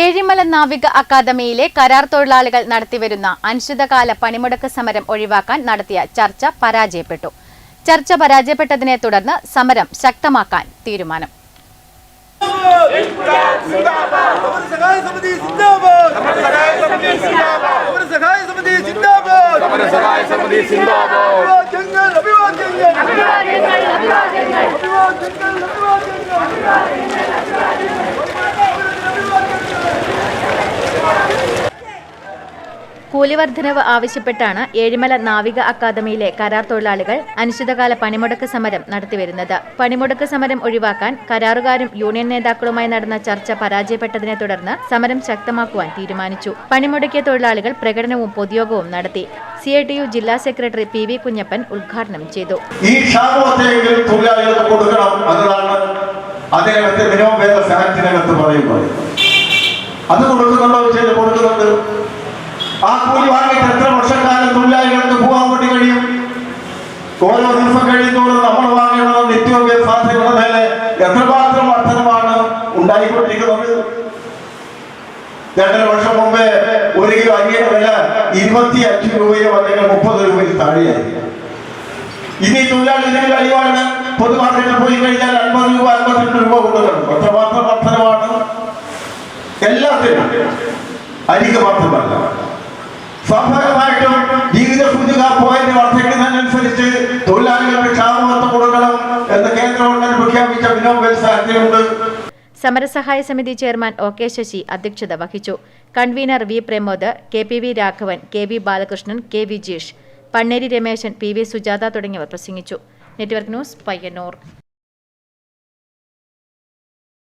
ഏഴിമല നാവിക അക്കാദമിയിലെ കരാർ തൊഴിലാളികൾ നടത്തിവരുന്ന അനിശ്ചിതകാല പണിമുടക്ക് സമരം ഒഴിവാക്കാൻ നടത്തിയ ചർച്ച പരാജയപ്പെട്ടു. ചർച്ച പരാജയപ്പെട്ടതിനെ തുടർന്ന് സമരം ശക്തമാക്കാൻ തീരുമാനം. സമരസഹായ സമിതി സിന്ദാബാദ് സമരസഹായ സമിതി സിന്ദാബാദ് സമരസഹായ സമിതി സിന്ദാബാദ് സമരസഹായ സമിതി സിന്ദാബാദ് അഭിവാദ്യങ്ങൾ അഭിവാദ്യങ്ങൾ അഭിവാദ്യങ്ങൾ അഭിവാദ്യങ്ങൾ കൂലി വർധനവ് ആവശ്യപ്പെട്ടാണ് ഏഴിമല നാവിക അക്കാദമിയിലെ കരാർ തൊഴിലാളികൾ അനിശ്ചിതകാല പണിമുടക്ക് സമരം നടത്തിവരുന്നത്. പണിമുടക്ക് സമരം ഒഴിവാക്കാൻ കരാറുകാരും യൂണിയൻ നേതാക്കളുമായി നടന്ന ചർച്ച പരാജയപ്പെട്ടതിനെ തുടർന്ന് സമരം ശക്തമാക്കുവാൻ തീരുമാനിച്ചു. പണിമുടക്കിയ തൊഴിലാളികൾ പ്രകടനവും പൊതുയോഗവും നടത്തി. സി ഐ ടി യു ജില്ലാ സെക്രട്ടറി പി വി കുഞ്ഞപ്പൻ ഉദ്ഘാടനം ചെയ്തു. ഈ കൊടുക്കണം അദ്ദേഹത്തെ മിനിമം വേതന ആക്ടിനകത്ത് പറയുന്നത്. അത് കൊടുക്കുന്നുണ്ടോ ചെയ്ത് കൊടുക്കുന്നുണ്ട്. ആ കൂലി വാങ്ങിയിട്ട് എത്ര വർഷക്കാലം തൊഴിലാളികൾക്ക് പോകാൻ വേണ്ടി കഴിയും? ഓരോ ദിവസം കഴിയുന്നതോടെ നമ്മൾ വാങ്ങിയുള്ള നിത്യോപയോഗ സാധ്യതയുടെ മേലെ എത്രമാത്രം വർധനമാണ് ഉണ്ടായിക്കൊണ്ടിരിക്കുന്നത്? രണ്ടര വർഷം മുമ്പേ ഒരു കിലോ അരിയുടെ വില ഇരുപത്തി അഞ്ച് രൂപയോ അല്ലെങ്കിൽ മുപ്പത് രൂപയിൽ താഴെയായി ഇനി തൊഴിലാളി ഇതിന് കഴിവാണ്. പൊതുമാർക്കറ്റിൽ പോയി കഴിഞ്ഞാൽ അൻപത് രൂപ അൻപത്തിരണ്ട് രൂപ കൊടുക്കണം എത്രമാത്രം വർധനമാണ് എല്ലാത്തിനും അരിക്ക് മാത്രമല്ല. സ്വാഭാവികമായിട്ടും ജീവിത സൂചിക പോയിന്റ് വർദ്ധിക്കുന്നതിനനുസരിച്ച് തൊഴിലാളികളുടെ ക്ഷാമബത്ത കൊടുക്കണം എന്ന് കേന്ദ്ര ഗവൺമെന്റ് പ്രഖ്യാപിച്ച വെൽസ് ആക്ടിലുണ്ട് സമരസഹായ സമിതി ചെയർമാൻ ഒ കെ ശശി അധ്യക്ഷത വഹിച്ചു. Convener V Pramod K P V Raghavan K V Balakrishnan K V Jeesh Panneri Rameshan P V Sujatha തുടങ്ങിയവർ പ്രസംഗിച്ചു. Network news Payyanur.